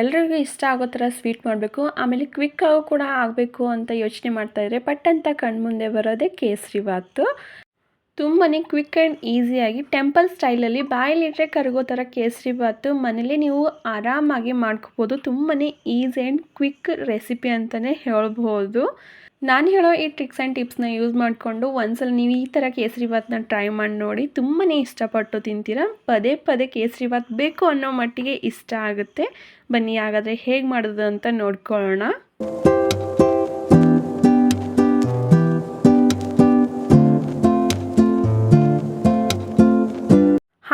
ಎಲ್ರಿಗೂ ಇಷ್ಟ ಆಗೋ ಥರ ಸ್ವೀಟ್ ಮಾಡಬೇಕು. ಆಮೇಲೆ ಕ್ವಿಕ್ಕಾಗೂ ಕೂಡ ಆಗಬೇಕು ಅಂತ ಯೋಚನೆ ಮಾಡ್ತಾಯಿದ್ರೆ ಪಟ್ ಅಂತ ಕಣ್ಮುಂದೆ ಬರೋದೇ ಕೇಸರಿ ಬಾತು ತುಂಬಾ ಕ್ವಿಕ್ ಆ್ಯಂಡ್ ಈಸಿಯಾಗಿ ಟೆಂಪಲ್ ಸ್ಟೈಲಲ್ಲಿ ಬಾಯಲ್ಲಿಟ್ಟರೆ ಕರಗೋ ಥರ ಕೇಸರಿ ಬಾತು ಮನೇಲಿ ನೀವು ಆರಾಮಾಗಿ ಮಾಡ್ಕೋಬೋದು. ತುಂಬಾ ಈಸಿ ಆ್ಯಂಡ್ ಕ್ವಿಕ್ ರೆಸಿಪಿ ಅಂತಲೇ ಹೇಳ್ಬೋದು. ನಾನು ಹೇಳೋ ಈ ಟ್ರಿಕ್ಸ್ ಆ್ಯಂಡ್ ಟಿಪ್ಸ್ನ ಯೂಸ್ ಮಾಡಿಕೊಂಡು ಒಂದ್ಸಲ ನೀವು ಈ ಥರ ಕೇಸರಿ ಭಾತ್ನ ಟ್ರೈ ಮಾಡಿ ನೋಡಿ ತುಂಬಾ ಇಷ್ಟಪಟ್ಟು ತಿಂತೀರ? ಪದೇ ಪದೇ ಕೇಸರಿ ಬಾತ್ ಬೇಕು ಅನ್ನೋ ಮಟ್ಟಿಗೆ ಇಷ್ಟ ಆಗುತ್ತೆ. ಬನ್ನಿ, ಹಾಗಾದರೆ ಹೇಗೆ ಮಾಡೋದು ಅಂತ ನೋಡ್ಕೊಳ್ಳೋಣ.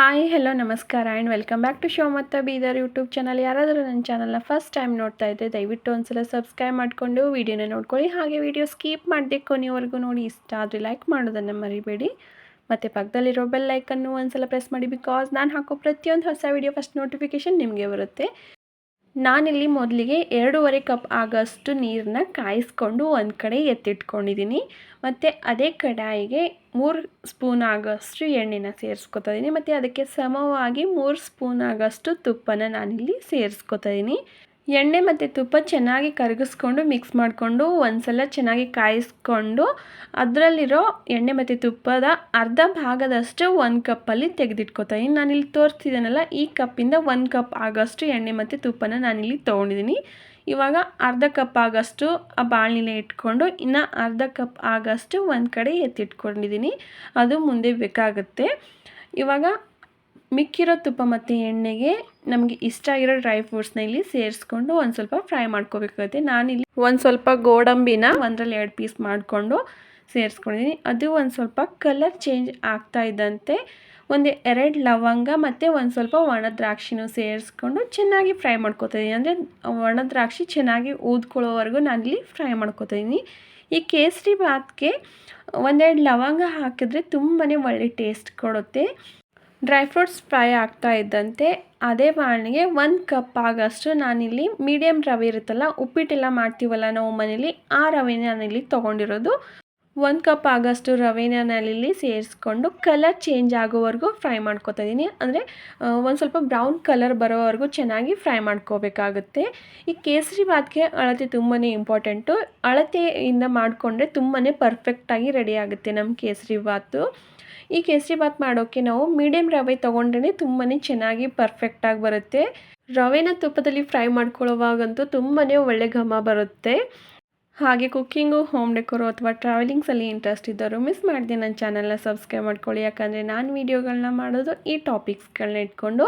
ಹಾಯ್ ಹೆಲೋ ನಮಸ್ಕಾರ and welcome back to show ಮತ್ತು ಬೀದರ್ ಯೂಟ್ಯೂಬ್ ಚಾನಲ್ ಯಾರಾದರೂ ನನ್ನ ಚಾನಲ್ನ ಫಸ್ಟ್ ಟೈಮ್ ನೋಡ್ತಾ ಇದ್ದರೆ ದಯವಿಟ್ಟು ಒಂದ್ಸಲ ಸಬ್ಸ್ಕ್ರೈಬ್ ಮಾಡಿಕೊಂಡು ವೀಡಿಯೋನ ನೋಡ್ಕೊಳ್ಳಿ. ಹಾಗೆ ವೀಡಿಯೋ ಸ್ಕೀಪ್ ಮಾಡದೆ ಕೊನೆಯವರೆಗೂ ನೋಡಿ ಇಷ್ಟ ಆದರೆ ಲೈಕ್ ಮಾಡೋದನ್ನು ಮರಿಬೇಡಿ. ಮತ್ತು ಪಕ್ಕದಲ್ಲಿರೋ ಬೆಲ್ ಲೈಕನ್ನು ಒಂದ್ಸಲ ಪ್ರೆಸ್ ಮಾಡಿ ಬಿಕಾಸ್ ನಾನು ಹಾಕೋ ಪ್ರತಿಯೊಂದು ಹೊಸ ವೀಡಿಯೋ ಫಸ್ಟ್ ನೋಟಿಫಿಕೇಶನ್ ನಿಮಗೆ ಬರುತ್ತೆ. ನಾನಿಲ್ಲಿ ಮೊದಲಿಗೆ ಎರಡೂವರೆ ಕಪ್ ಆಗೋಷ್ಟು ನೀರನ್ನ ಕಾಯಿಸ್ಕೊಂಡು ಒಂದು ಕಡೆ ಎತ್ತಿಟ್ಕೊಂಡಿದ್ದೀನಿ ಮತ್ತು ಅದೇ ಕಡಾಯಿಗೆ ಮೂರು ಸ್ಪೂನ್ ಆಗೋಷ್ಟು ಎಣ್ಣೆನ ಸೇರಿಸ್ಕೊತಾ ಇದ್ದೀನಿ ಮತ್ತು ಅದಕ್ಕೆ ಸಮವಾಗಿ ಮೂರು ಸ್ಪೂನ್ ಆಗೋಷ್ಟು ತುಪ್ಪನ ನಾನಿಲ್ಲಿ ಸೇರಿಸ್ಕೊತಾ ಇದ್ದೀನಿ ಎಣ್ಣೆ ಮತ್ತು ತುಪ್ಪ ಚೆನ್ನಾಗಿ ಕರಗಿಸ್ಕೊಂಡು ಮಿಕ್ಸ್ ಮಾಡಿಕೊಂಡು ಒಂದ್ಸಲ ಚೆನ್ನಾಗಿ ಕಾಯಿಸ್ಕೊಂಡು ಅದರಲ್ಲಿರೋ ಎಣ್ಣೆ ಮತ್ತು ತುಪ್ಪದ ಅರ್ಧ ಭಾಗದಷ್ಟು ಒಂದು ಕಪ್ಪಲ್ಲಿ ತೆಗೆದಿಟ್ಕೋತಾ ನಾನಿಲ್ಲಿ ತೋರಿಸ್ತಿದ್ದೀನಲ್ಲ ಈ ಕಪ್ಪಿಂದ ಒಂದು ಕಪ್ ಆಗೋಷ್ಟು ಎಣ್ಣೆ ಮತ್ತು ತುಪ್ಪನ ನಾನಿಲ್ಲಿ ತೊಗೊಂಡಿದ್ದೀನಿ ಇವಾಗ ಅರ್ಧ ಕಪ್ ಆಗೋಷ್ಟು ಆ ಬಾಳಿನ ಇಟ್ಕೊಂಡು ಇನ್ನು ಅರ್ಧ ಕಪ್ ಆಗೋಷ್ಟು ಒಂದು ಕಡೆ ಎತ್ತಿಟ್ಕೊಂಡಿದ್ದೀನಿ ಅದು ಮುಂದೆ ಬೇಕಾಗುತ್ತೆ. ಇವಾಗ ಮಿಕ್ಕಿರೋ ತುಪ್ಪ ಮತ್ತು ಎಣ್ಣೆಗೆ ನಮಗೆ ಇಷ್ಟ ಆಗಿರೋ ಡ್ರೈ ಫ್ರೂಟ್ಸ್ನ ಇಲ್ಲಿ ಸೇರಿಸ್ಕೊಂಡು ಒಂದು ಸ್ವಲ್ಪ ಫ್ರೈ ಮಾಡ್ಕೋಬೇಕಾಗುತ್ತೆ ನಾನಿಲ್ಲಿ ಒಂದು ಸ್ವಲ್ಪ ಗೋಡಂಬಿನ ಒಂದರಲ್ಲಿ ಎರಡು ಪೀಸ್ ಮಾಡಿಕೊಂಡು ಸೇರಿಸ್ಕೊಂಡಿದ್ದೀನಿ ಅದು ಒಂದು ಸ್ವಲ್ಪ ಕಲರ್ ಚೇಂಜ್ ಆಗ್ತಾ ಇದ್ದಂತೆ ಒಂದು ಎರಡು ಲವಂಗ ಮತ್ತು ಒಂದು ಸ್ವಲ್ಪ ಒಣ ದ್ರಾಕ್ಷಿನೂ ಸೇರಿಸ್ಕೊಂಡು ಚೆನ್ನಾಗಿ ಫ್ರೈ ಮಾಡ್ಕೋತಿದ್ದೀನಿ ಅಂದರೆ ಒಣ ದ್ರಾಕ್ಷಿ ಚೆನ್ನಾಗಿ ಊದ್ಕೊಳ್ಳೋವರೆಗೂ ನಾನಿಲ್ಲಿ ಫ್ರೈ ಮಾಡ್ಕೋತಿದ್ದೀನಿ ಈ ಕೇಸರಿ ಭಾತ್ಗೆ ಒಂದೆರಡು ಲವಂಗ ಹಾಕಿದ್ರೆ ತುಂಬಾ ಒಳ್ಳೆ ಟೇಸ್ಟ್ ಕೊಡುತ್ತೆ. ಡ್ರೈ ಫ್ರೂಟ್ಸ್ ಫ್ರೈ ಆಗ್ತಾ ಇದ್ದಂತೆ ಅದೇ ಬಾಣಿಗೆ ಒಂದು ಕಪ್ ಆಗೋಷ್ಟು ನಾನಿಲ್ಲಿ ಮೀಡಿಯಮ್ ರವೆ ಇರುತ್ತಲ್ಲ, ಉಪ್ಪಿಟ್ಟೆಲ್ಲ ಮಾಡ್ತೀವಲ್ಲ ನಾವು ಮನೇಲಿ, ಆ ರವೆನ ನಾನಿಲ್ಲಿ ತೊಗೊಂಡಿರೋದು. ಒಂದು ಕಪ್ ಆಗೋಷ್ಟು ರವೆನ ನಾನಿಲ್ಲಿ ಸೇರಿಸ್ಕೊಂಡು ಕಲರ್ ಚೇಂಜ್ ಆಗೋವರೆಗೂ ಫ್ರೈ ಮಾಡ್ಕೊತಾ ಇದ್ದೀನಿ. ಅಂದರೆ ಒಂದು ಸ್ವಲ್ಪ ಬ್ರೌನ್ ಕಲರ್ ಬರೋವರೆಗೂ ಚೆನ್ನಾಗಿ ಫ್ರೈ ಮಾಡ್ಕೋಬೇಕಾಗುತ್ತೆ. ಈ ಕೇಸರಿ ಭಾತ್ಗೆ ಅಳತೆ ತುಂಬಾ ಇಂಪಾರ್ಟೆಂಟು ಅಳತೆಯಿಂದ ಮಾಡಿಕೊಂಡ್ರೆ ತುಂಬಾ ಪರ್ಫೆಕ್ಟಾಗಿ ರೆಡಿ ಆಗುತ್ತೆ ನಮ್ಮ ಕೇಸರಿ ಭಾತು. ಈ ಕೇಸರಿ ಬಾತ್ ಮಾಡೋಕ್ಕೆ ನಾವು ಮೀಡಿಯಮ್ ರವೆ ತೊಗೊಂಡ್ರೆ ತುಂಬಾ ಚೆನ್ನಾಗಿ ಪರ್ಫೆಕ್ಟಾಗಿ ಬರುತ್ತೆ. ರವೆನ ತುಪ್ಪದಲ್ಲಿ ಫ್ರೈ ಮಾಡ್ಕೊಳ್ಳೋವಾಗಂತೂ ತುಂಬಾ ಒಳ್ಳೆ ಘಮ ಬರುತ್ತೆ. ಹಾಗೆ ಕುಕ್ಕಿಂಗು, ಹೋಮ್ ಡೆಕೋರು ಅಥವಾ ಟ್ರಾವೆಲಿಂಗ್ಸಲ್ಲಿ ಇಂಟ್ರೆಸ್ಟ್ ಇದ್ದವರು ಮಿಸ್ ಮಾಡಿದೆ ನನ್ನ ಚಾನಲ್ನ ಸಬ್ಸ್ಕ್ರೈಬ್ ಮಾಡ್ಕೊಳ್ಳಿ. ಯಾಕಂದರೆ ನಾನು ವೀಡಿಯೋಗಳನ್ನ ಮಾಡೋದು ಈ ಟಾಪಿಕ್ಸ್ಗಳನ್ನ ಇಟ್ಕೊಂಡು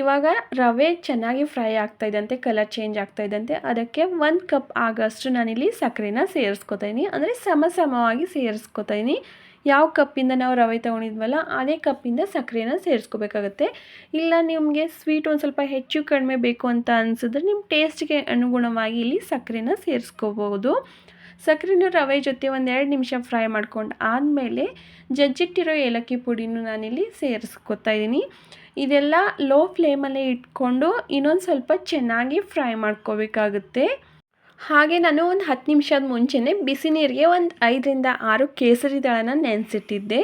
ಇವಾಗ ರವೆ ಚೆನ್ನಾಗಿ ಫ್ರೈ ಆಗ್ತಾ ಇದ್ದಂತೆ ಕಲರ್ ಚೇಂಜ್ ಆಗ್ತಾ ಇದ್ದಂತೆ, ಅದಕ್ಕೆ ಒಂದು ಕಪ್ ಆಗೋಷ್ಟು ನಾನಿಲ್ಲಿ ಸಕ್ಕರೆನ ಸೇರಿಸ್ಕೊತೀನಿ. ಅಂದರೆ ಸಮ ಸಮವಾಗಿ ಸೇರಿಸ್ಕೊತಾ ಇದ್ದೀನಿ ಯಾವ ಕಪ್ಪಿಂದ ನಾವು ರವೆ ತೊಗೊಂಡಿದ್ವಲ್ಲ, ಅದೇ ಕಪ್ಪಿಂದ ಸಕ್ಕರೆನ ಸೇರಿಸ್ಕೋಬೇಕಾಗತ್ತೆ. ಇಲ್ಲ ನಿಮಗೆ ಸ್ವೀಟ್ ಒಂದು ಸ್ವಲ್ಪ ಹೆಚ್ಚು ಕಡಿಮೆ ಬೇಕು ಅಂತ ಅನಿಸಿದ್ರೆ ನಿಮ್ಮ ಟೇಸ್ಟ್ಗೆ ಅನುಗುಣವಾಗಿ ಇಲ್ಲಿ ಸಕ್ಕರೆನ ಸೇರಿಸ್ಕೋಬೋದು ಸಕ್ಕರೆನ ರವೆ ಜೊತೆ ಒಂದು ಎರಡು ನಿಮಿಷ ಫ್ರೈ ಮಾಡ್ಕೊಂಡು ಆದಮೇಲೆ ಜಜ್ಜಿಟ್ಟಿರೋ ಏಲಕ್ಕಿ ಪುಡಿನೂ ನಾನಿಲ್ಲಿ ಸೇರಿಸ್ಕೊತಾ ಇದ್ದೀನಿ. ಇದೆಲ್ಲ ಲೋ ಫ್ಲೇಮಲ್ಲೇ ಇಟ್ಕೊಂಡು ಇನ್ನೊಂದು ಸ್ವಲ್ಪ ಚೆನ್ನಾಗಿ ಫ್ರೈ ಮಾಡ್ಕೋಬೇಕಾಗುತ್ತೆ. ಹಾಗೆ ನಾನು ಒಂದು ಹತ್ತು ನಿಮಿಷದ ಮುಂಚೆನೇ ಬಿಸಿ ನೀರಿಗೆ ಒಂದು ಐದರಿಂದ ಆರು ಕೇಸರಿ ದಳನ ನೆನೆಸಿಟ್ಟಿದ್ದೆ.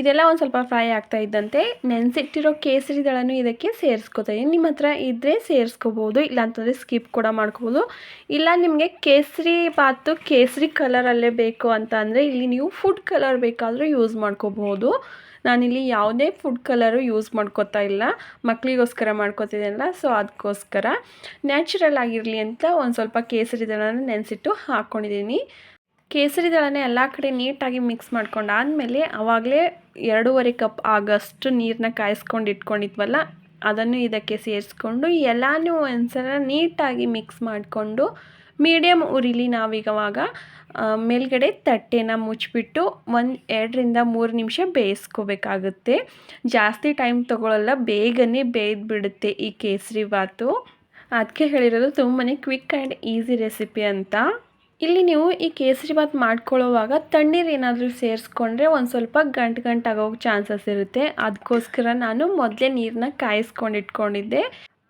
ಇದೆಲ್ಲ ಒಂದು ಸ್ವಲ್ಪ ಫ್ರೈ ಆಗ್ತಾ ಇದ್ದಂತೆ. ನೆನೆಸಿಟ್ಟಿರೋ ಕೇಸರಿ ದಳನೂ ಇದಕ್ಕೆ ಸೇರಿಸ್ಕೊತಾ ಇದ್ದೀನಿ ನಿಮ್ಮ ಹತ್ರ ಇದ್ದರೆ ಸೇರಿಸ್ಕೋಬೋದು, ಇಲ್ಲಾಂತಂದರೆ ಸ್ಕಿಪ್ ಕೂಡ ಮಾಡ್ಕೋಬೋದು. ಇಲ್ಲ, ನಿಮಗೆ ಕೇಸರಿ ಬಾತು ಕೇಸರಿ ಕಲರಲ್ಲೇ ಬೇಕು ಅಂತ ಇಲ್ಲಿ ನೀವು ಫುಡ್ ಕಲರ್ ಬೇಕಾದರೂ ಯೂಸ್ ಮಾಡ್ಕೋಬೋದು. ನಾನಿಲ್ಲಿ ಯಾವುದೇ ಫುಡ್ ಕಲರು ಯೂಸ್ ಮಾಡ್ಕೋತಾ ಇಲ್ಲ. ಮಕ್ಕಳಿಗೋಸ್ಕರ ಮಾಡ್ಕೋತಿದ್ದೀನಲ್ಲ ಸೊ ಅದಕ್ಕೋಸ್ಕರ ನ್ಯಾಚುರಲ್ ಆಗಿರಲಿ ಅಂತ ಒಂದು ಸ್ವಲ್ಪ ಕೇಸರಿ ದಳನ ನೆನೆಸಿಟ್ಟು ಹಾಕ್ಕೊಂಡಿದ್ದೀನಿ ಕೇಸರಿ ದಳನ ಎಲ್ಲ ಕಡೆ ನೀಟಾಗಿ ಮಿಕ್ಸ್ ಮಾಡ್ಕೊಂಡು ಆದಮೇಲೆ ಆವಾಗಲೇ ಎರಡೂವರೆ ಕಪ್ ಆಗಷ್ಟು ನೀರನ್ನ ಕಾಯಿಸ್ಕೊಂಡು ಇಟ್ಕೊಂಡಿದ್ವಲ್ಲ, ಅದನ್ನು ಇದಕ್ಕೆ ಸೇರಿಸ್ಕೊಂಡು ಎಲ್ಲನೂ ಒಂದ್ಸಲ ನೀಟಾಗಿ ಮಿಕ್ಸ್ ಮಾಡಿಕೊಂಡು ಮೀಡಿಯಮ್ ಉರಿಲಿ ನಾವೀಗವಾಗ ಮೇಲ್ಗಡೆ ತಟ್ಟೆನ ಮುಚ್ಚಿಬಿಟ್ಟು ಒಂದು ಎರಡರಿಂದ ಮೂರು ನಿಮಿಷ ಬೇಯಿಸ್ಕೋಬೇಕಾಗುತ್ತೆ. ಜಾಸ್ತಿ ಟೈಮ್ ತೊಗೊಳ್ಳಲ್ಲ ಬೇಗನೆ ಬೇಯ್ದುಬಿಡುತ್ತೆ ಈ ಕೇಸರಿ ಬಾತು. ಅದಕ್ಕೆ ಹೇಳಿರೋದು ತುಂಬಾ ಕ್ವಿಕ್ ಆ್ಯಂಡ್ ಈಸಿ ರೆಸಿಪಿ ಅಂತ. ಇಲ್ಲಿ ನೀವು ಈ ಕೇಸರಿ ಬಾತ್ ಮಾಡ್ಕೊಳ್ಳೋವಾಗ ತಣ್ಣೀರು ಏನಾದರೂ ಸೇರಿಸ್ಕೊಂಡ್ರೆ ಒಂದು ಸ್ವಲ್ಪ ಗಂಟು ಗಂಟು ಆಗೋಕ್ಕೆ ಚಾನ್ಸಸ್ ಇರುತ್ತೆ. ಅದಕ್ಕೋಸ್ಕರ ನಾನು ಮೊದಲೇ ನೀರನ್ನ ಕಾಯಿಸ್ಕೊಂಡು ಇಟ್ಕೊಂಡಿದ್ದೆ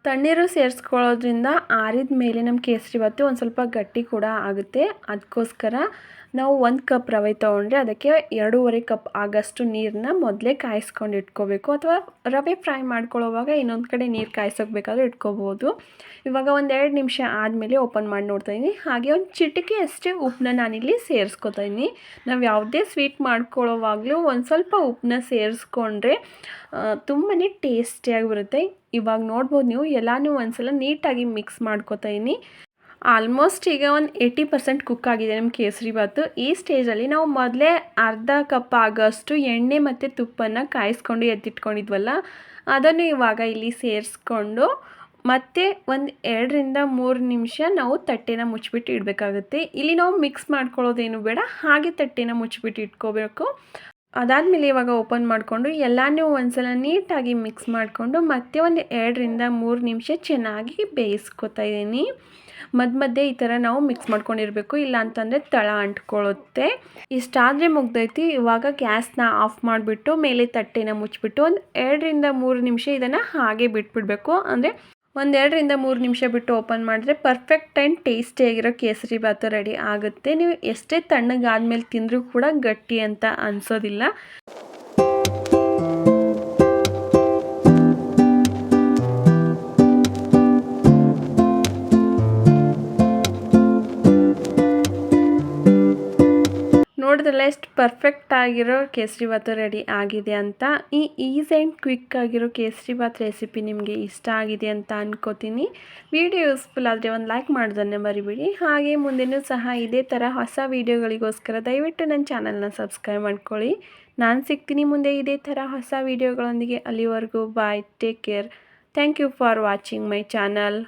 ತಣ್ಣೀರು ಸೇರಿಸ್ಕೊಳ್ಳೋದ್ರಿಂದ ಆರಿದ ಮೇಲೆ ನಮ್ಮ ಕೇಸರಿ ಬಾತು ಒಂದು ಸ್ವಲ್ಪ ಗಟ್ಟಿ ಕೂಡ ಆಗುತ್ತೆ. ಅದಕ್ಕೋಸ್ಕರ ನಾವು ಒಂದು ಕಪ್ ರವೆ ತೊಗೊಂಡ್ರೆ ಅದಕ್ಕೆ ಎರಡೂವರೆ ಕಪ್ ಆಗಷ್ಟು ನೀರನ್ನ ಮೊದಲೇ ಕಾಯಿಸ್ಕೊಂಡು ಇಟ್ಕೋಬೇಕು. ಅಥವಾ ರವೆ ಫ್ರೈ ಮಾಡ್ಕೊಳ್ಳೋವಾಗ ಇನ್ನೊಂದು ಕಡೆ ನೀರು ಕಾಯಿಸೋಕೆ ಬೇಕಾದ್ರೆ ಇಟ್ಕೋಬೋದು. ಇವಾಗ ಒಂದು ಎರಡು ನಿಮಿಷ ಆದಮೇಲೆ ಓಪನ್ ಮಾಡಿ ನೋಡ್ತಾಯಿದ್ದೀನಿ ಹಾಗೆ ಒಂದು ಚಿಟಿಕೆ ಅಷ್ಟೇ ಉಪ್ಪನ್ನ ನಾನಿಲ್ಲಿ ಸೇರಿಸ್ಕೊತಾ ಇದ್ದೀನಿ ನಾವು ಯಾವುದೇ ಸ್ವೀಟ್ ಮಾಡ್ಕೊಳ್ಳೋವಾಗಲೂ ಒಂದು ಸ್ವಲ್ಪ ಉಪ್ಪನ್ನ ಸೇರಿಸ್ಕೊಂಡ್ರೆ ತುಂಬಾ ಟೇಸ್ಟಿಯಾಗಿ ಬರುತ್ತೆ. ಇವಾಗ ನೋಡ್ಬೋದು ನೀವು, ಎಲ್ಲನೂ ಒಂದ್ಸಲ ನೀಟಾಗಿ ಮಿಕ್ಸ್ ಮಾಡ್ಕೋತಾ ಇದ್ದೀನಿ ಆಲ್ಮೋಸ್ಟ್ ಈಗ ಒಂದು ಏಯ್ಟಿ ಪರ್ಸೆಂಟ್ ಕುಕ್ ಆಗಿದೆ ನಮ್ಮ ಕೇಸರಿ ಬಾತು ಈ ಸ್ಟೇಜಲ್ಲಿ ನಾವು ಮೊದಲೇ ಅರ್ಧ ಕಪ್ ಆಗೋಷ್ಟು ಎಣ್ಣೆ ಮತ್ತು ತುಪ್ಪನ್ನು ಕಾಯಿಸ್ಕೊಂಡು ಎತ್ತಿಟ್ಕೊಂಡಿದ್ವಲ್ಲ, ಅದನ್ನು ಇವಾಗ ಇಲ್ಲಿ ಸೇರಿಸ್ಕೊಂಡು ಮತ್ತೆ ಒಂದು ಎರಡರಿಂದ ಮೂರು ನಿಮಿಷ ನಾವು ತಟ್ಟೆನ ಮುಚ್ಚಿಬಿಟ್ಟು ಇಡಬೇಕಾಗುತ್ತೆ. ಇಲ್ಲಿ ನಾವು ಮಿಕ್ಸ್ ಮಾಡ್ಕೊಳ್ಳೋದೇನು ಬೇಡ, ಹಾಗೆ ತಟ್ಟೆನ ಮುಚ್ಚಿಬಿಟ್ಟು ಇಟ್ಕೋಬೇಕು. ಅದಾದಮೇಲೆ ಇವಾಗ ಓಪನ್ ಮಾಡಿಕೊಂಡು ಎಲ್ಲನೂ ಒಂದ್ಸಲ ನೀಟಾಗಿ ಮಿಕ್ಸ್ ಮಾಡಿಕೊಂಡು ಮತ್ತೆ ಒಂದು ಎರಡರಿಂದ ಮೂರು ನಿಮಿಷ ಚೆನ್ನಾಗಿ ಬೇಯಿಸ್ಕೊತಾ ಇದ್ದೀನಿ ಮಧ್ಯ ಮಧ್ಯೆ ಈ ಥರ ನಾವು ಮಿಕ್ಸ್ ಮಾಡ್ಕೊಂಡಿರಬೇಕು, ಇಲ್ಲ ಅಂತಂದರೆ ತಳ ಅಂಟ್ಕೊಳ್ಳುತ್ತೆ. ಇಷ್ಟಾದರೆ ಮುಗ್ದೈತಿ. ಇವಾಗ ಗ್ಯಾಸ್ನ ಆಫ್ ಮಾಡಿಬಿಟ್ಟು, ಮೇಲೆ ತಟ್ಟೆನ ಮುಚ್ಚಿಬಿಟ್ಟು ಒಂದು ಎರಡರಿಂದ ಮೂರು ನಿಮಿಷ ಇದನ್ನು ಹಾಗೆ ಬಿಟ್ಬಿಡಬೇಕು. ಅಂದರೆ ಒಂದೆರಡರಿಂದ ಮೂರು ನಿಮಿಷ ಬಿಟ್ಟು ಓಪನ್ ಮಾಡಿದ್ರೆ perfect and ಟೇಸ್ಟಿಯಾಗಿರೋ kesari bath ready ಆಗುತ್ತೆ. ನೀವು ಎಷ್ಟೇ ತಣ್ಣಗಾದ್ಮೇಲೆ ತಿಂದರೂ ಕೂಡ ಗಟ್ಟಿ ಅಂತ ಅನಿಸೋದಿಲ್ಲ. ನೋಡಿದ್ರಲ್ಲ ಎಷ್ಟು ಪರ್ಫೆಕ್ಟ್ ಆಗಿರೋ ಕೇಸರಿ ಭಾತು ರೆಡಿ ಆಗಿದೆ ಅಂತ. ಈ ಈಸ್ ಆ್ಯಂಡ್ ಕ್ವಿಕ್ ಆಗಿರೋ ಕೇಸರಿ ಭಾತ್ ರೆಸಿಪಿ ನಿಮಗೆ ಇಷ್ಟ ಆಗಿದೆ ಅಂತ ಅಂದ್ಕೋತೀನಿ ವಿಡಿಯೋ ಯೂಸ್ಫುಲ್ ಆದರೆ ಒಂದು ಲೈಕ್ ಮಾಡೋದನ್ನೇ ಮರಿಬೇಡಿ. ಹಾಗೆ ಮುಂದೆನೂ ಸಹ ಇದೇ ಥರ ಹೊಸ ವೀಡಿಯೋಗಳಿಗೋಸ್ಕರ ದಯವಿಟ್ಟು ನನ್ನ ಚಾನಲ್ನ ಸಬ್ಸ್ಕ್ರೈಬ್ ಮಾಡ್ಕೊಳ್ಳಿ. ನಾನು ಸಿಗ್ತೀನಿ ಮುಂದೆ ಇದೇ ಥರ ಹೊಸ ವೀಡಿಯೋಗಳೊಂದಿಗೆ ಅಲ್ಲಿವರೆಗೂ. Bye take care thank you for watching my channel